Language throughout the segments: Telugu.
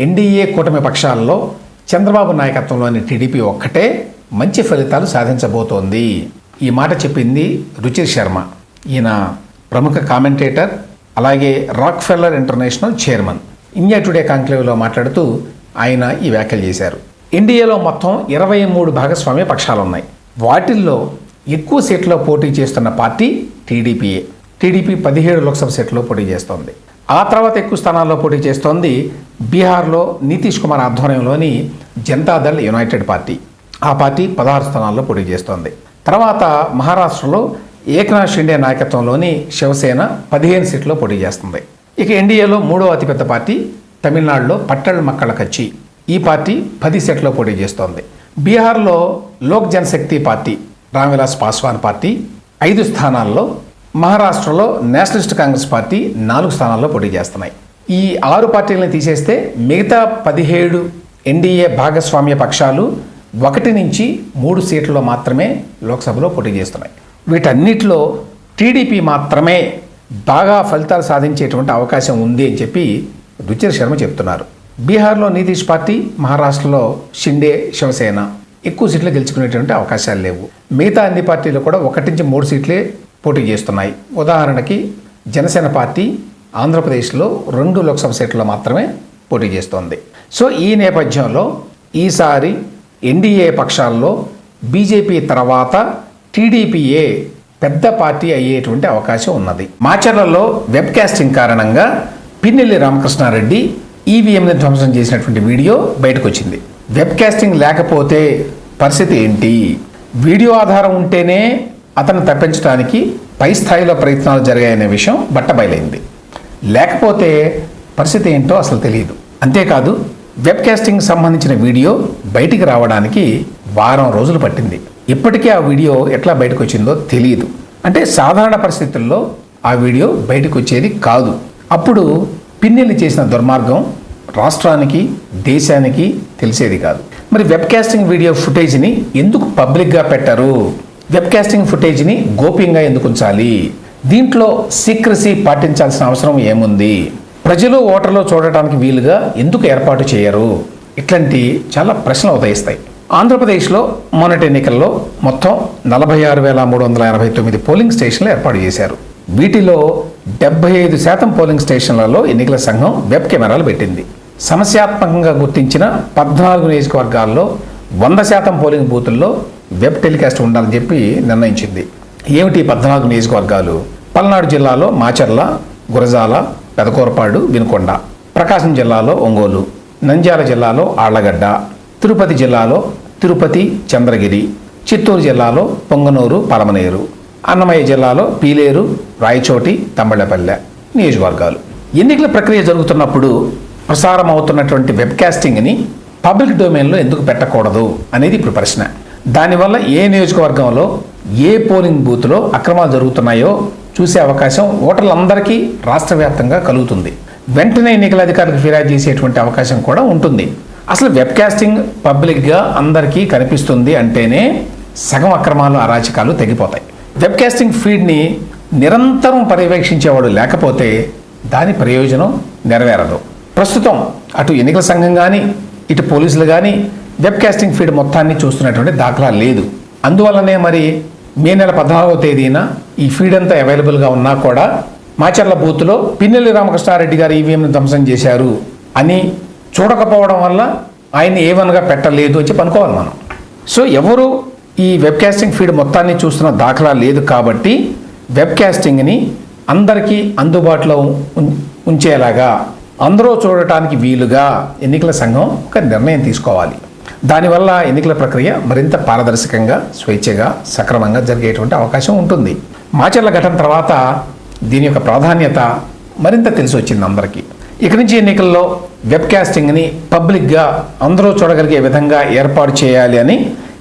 ఎన్డీఏ కూటమి పక్షాల్లో చంద్రబాబు నాయకత్వంలోని టీడీపీ ఒక్కటే మంచి ఫలితాలు సాధించబోతోంది. ఈ మాట చెప్పింది రుచిర్ శర్మ. ఈయన ప్రముఖ కామెంటేటర్ అలాగే Rockefeller international chairman India today కాంక్లేవ్లో మాట్లాడుతూ ఆయన ఈ వ్యాఖ్యలు చేశారు. ఇండియాలో మొత్తం ఇరవై మూడు భాగస్వామ్య పక్షాలు ఉన్నాయి వాటిల్లో ఎక్కువ సీట్లో పోటీ చేస్తున్న పార్టీ టీడీపీయే. టీడీపీ పదిహేడు లోక్సభ సీట్లో పోటీ చేస్తోంది. ఆ తర్వాత ఎక్కువ స్థానాల్లో పోటీ చేస్తోంది బీహార్లో నితీష్ కుమార్ ఆధ్వర్యంలోని జనతాదళ్ యునైటెడ్ పార్టీ. ఆ పార్టీ పదహారు స్థానాల్లో పోటీ చేస్తోంది. తర్వాత మహారాష్ట్రలో ఏకనాథ్ షిండే నాయకత్వంలోని శివసేన పదిహేను సీట్లో పోటీ చేస్తుంది. ఇక ఎన్డీఏలో మూడో అతిపెద్ద పార్టీ తమిళనాడులో పట్టణ మక్కళ కచ్చి. ఈ పార్టీ పది సీట్లో పోటీ చేస్తోంది. బీహార్లో లోక్ జనశక్తి పార్టీ రామ్విలాస్ పాస్వాన్ పార్టీ ఐదు స్థానాల్లో మహారాష్ట్రలో నేషనలిస్ట్ కాంగ్రెస్ పార్టీ నాలుగు స్థానాల్లో పోటీ చేస్తున్నాయి. ఈ ఆరు పార్టీలను తీసేస్తే మిగతా పదిహేడు ఎన్డీఏ భాగస్వామ్య పక్షాలు ఒకటి నుంచి మూడు సీట్లలో మాత్రమే లోక్సభలో పోటీ చేస్తున్నాయి. వీటన్నిటిలో టీడీపీ మాత్రమే బాగా ఫలితాలు సాధించేటువంటి అవకాశం ఉంది అని చెప్పి రుచిర్ శర్మ చెప్తున్నారు. బీహార్లో నితీష్ పార్టీ మహారాష్ట్రలో షిండే శివసేన ఎక్కువ సీట్లు గెలుచుకునేటువంటి అవకాశాలు లేవు. మిగతా అన్ని పార్టీలు కూడా ఒకటి నుంచి మూడు సీట్లే పోటీ చేస్తున్నాయి. ఉదాహరణకి జనసేన పార్టీ ఆంధ్రప్రదేశ్లో రెండు లోక్సభ సీట్లలో మాత్రమే పోటీ చేస్తోంది. సో ఈ నేపథ్యంలో ఈసారి ఎన్డీఏ పక్షాల్లో బీజేపీ తర్వాత టీడీపీఏ పెద్ద పార్టీ అయ్యేటువంటి అవకాశం ఉన్నది. మాచర్లలో వెబ్ కాస్టింగ్ కారణంగా పిన్నెల్లి రామకృష్ణారెడ్డి ఈవీఎంని ధ్వంసం చేసినటువంటి వీడియో బయటకు వచ్చింది వెబ్ కాస్టింగ్ లేకపోతే పరిస్థితి ఏంటి? వీడియో ఆధారం ఉంటేనే అతను తప్పించడానికి పై స్థాయిలో ప్రయత్నాలు జరిగాయనే విషయం బట్టబయలైంది. లేకపోతే పరిస్థితి ఏంటో అసలు తెలియదు. అంతేకాదు వెబ్ కాస్టింగ్ సంబంధించిన వీడియో బయటికి రావడానికి వారం రోజులు పట్టింది. ఇప్పటికీ ఆ వీడియో ఎట్లా బయటకు వచ్చిందో తెలియదు. అంటే సాధారణ పరిస్థితుల్లో ఆ వీడియో బయటకు వచ్చేది కాదు. అప్పుడు పిన్నెల్లి చేసిన దుర్మార్గం రాష్ట్రానికి దేశానికి తెలిసేది కాదు. మరి వెబ్ కాస్టింగ్ వీడియో ఫుటేజ్ని ఎందుకు పబ్లిక్గా పెట్టరు? వెబ్కాస్టింగ్ ఫుటేజ్ని గోప్యంగా ఎందుకు ఉంచాలి? దీంట్లో సీక్రసీ పాటించాల్సిన అవసరం ఏముంది? ప్రజలు ఓటర్లు చూడటానికి వీలుగా ఎందుకు ఏర్పాటు చేయరు? ఇట్లాంటి చాలా ప్రశ్నలు ఉదయిస్తాయి. ఆంధ్రప్రదేశ్లో మొన్నటి ఎన్నికల్లో మొత్తం నలభై ఆరు వేల మూడు వందల ఎనభై తొమ్మిది పోలింగ్ స్టేషన్లు ఏర్పాటు చేశారు. వీటిలో డెబ్బై ఐదు శాతం పోలింగ్ స్టేషన్లలో ఎన్నికల సంఘం వెబ్ కెమెరాలు పెట్టింది. సమస్యాత్మకంగా గుర్తించిన పద్నాలుగు నియోజకవర్గాల్లో వంద శాతం పోలింగ్ బూతుల్లో వెబ్ టెలికాస్ట్ ఉండాలని చెప్పి నిర్ణయించింది. ఏమిటి పద్నాలుగు నియోజకవర్గాలు? పల్నాడు జిల్లాలో మాచర్ల గురజాల పెదకూరపాడు వినుకొండ ప్రకాశం జిల్లాలో ఒంగోలు నంద్యాల జిల్లాలో ఆళ్ళగడ్డ తిరుపతి జిల్లాలో తిరుపతి చంద్రగిరి చిత్తూరు జిల్లాలో పొంగనూరు పలమనేరు అన్నమయ్య జిల్లాలో పీలేరు రాయచోటి తమ్మళ్ళపల్లె నియోజకవర్గాలు. ఎన్నికల ప్రక్రియ జరుగుతున్నప్పుడు ప్రసారం అవుతున్నటువంటి వెబ్కాస్టింగ్ని పబ్లిక్ డొమైన్లో ఎందుకు పెట్టకూడదు అనేది ఇప్పుడు ప్రశ్న. దానివల్ల ఏ నియోజకవర్గంలో ఏ పోలింగ్ బూత్లో అక్రమాలు జరుగుతున్నాయో చూసే అవకాశం ఓటర్లందరికీ రాష్ట్ర వ్యాప్తంగా కలుగుతుంది. వెంటనే ఎన్నికల అధికారులకు ఫిర్యాదు చేసేటువంటి అవకాశం కూడా ఉంటుంది. అసలు వెబ్కాస్టింగ్ పబ్లిక్గా అందరికీ కనిపిస్తుంది అంటేనే సగం అక్రమాలు అరాచకాలు తగ్గిపోతాయి వెబ్కాస్టింగ్ ఫీడ్ని నిరంతరం పర్యవేక్షించేవాడు లేకపోతే దాని ప్రయోజనం నెరవేరదు. ప్రస్తుతం అటు ఎన్నికల సంఘం కానీ ఇటు పోలీసులు కానీ వెబ్కాస్టింగ్ ఫీడ్ మొత్తాన్ని చూస్తున్నటువంటి దాఖలా లేదు. అందువల్లనే మరి మే నెల పద్నాలుగవ తేదీన ఈ ఫీడ్ అంతా అవైలబుల్గా ఉన్నా కూడా మాచర్ల బూత్లో పిన్నెల్లి రామకృష్ణారెడ్డి గారు ఈవీఎంను ధ్వంసం చేశారు అని చూడకపోవడం వల్ల ఆయన్ని ఏవన్గా పెట్టలేదు అని చెప్పి అనుకోవాలి మనం. సో ఎవరు ఈ వెబ్కాస్టింగ్ ఫీడ్ మొత్తాన్ని చూస్తున్న దాఖలా లేదు కాబట్టి వెబ్కాస్టింగ్ని అందరికీ అందుబాటులో ఉం- ఉంచేలాగా అందరూ చూడటానికి వీలుగా ఎన్నికల సంఘం ఒక నిర్ణయం తీసుకోవాలి. దానివల్ల ఎన్నికల ప్రక్రియ మరింత పారదర్శకంగా స్వేచ్ఛగా సక్రమంగా జరిగేటువంటి అవకాశం ఉంటుంది. మాచర్ల ఘటన తర్వాత దీని యొక్క ప్రాధాన్యత మరింత తెలిసి వచ్చింది అందరికీ. ఇక నుంచి ఎన్నికల్లో వెబ్కాస్టింగ్ని పబ్లిక్గా అందరూ చూడగలిగే విధంగా ఏర్పాటు చేయాలి అని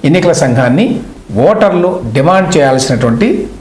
ఎన్నికల సంఘాన్ని ఓటర్లు డిమాండ్ చేయాల్సినటువంటి